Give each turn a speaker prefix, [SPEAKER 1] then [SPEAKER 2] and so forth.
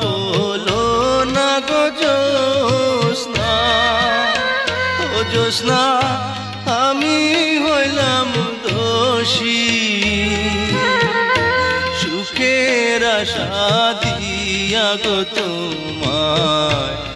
[SPEAKER 1] বলো না গো জোসনা জোসনা আমি হইলাম দোষী। সুখের আশা দিয়া গো তোমায়।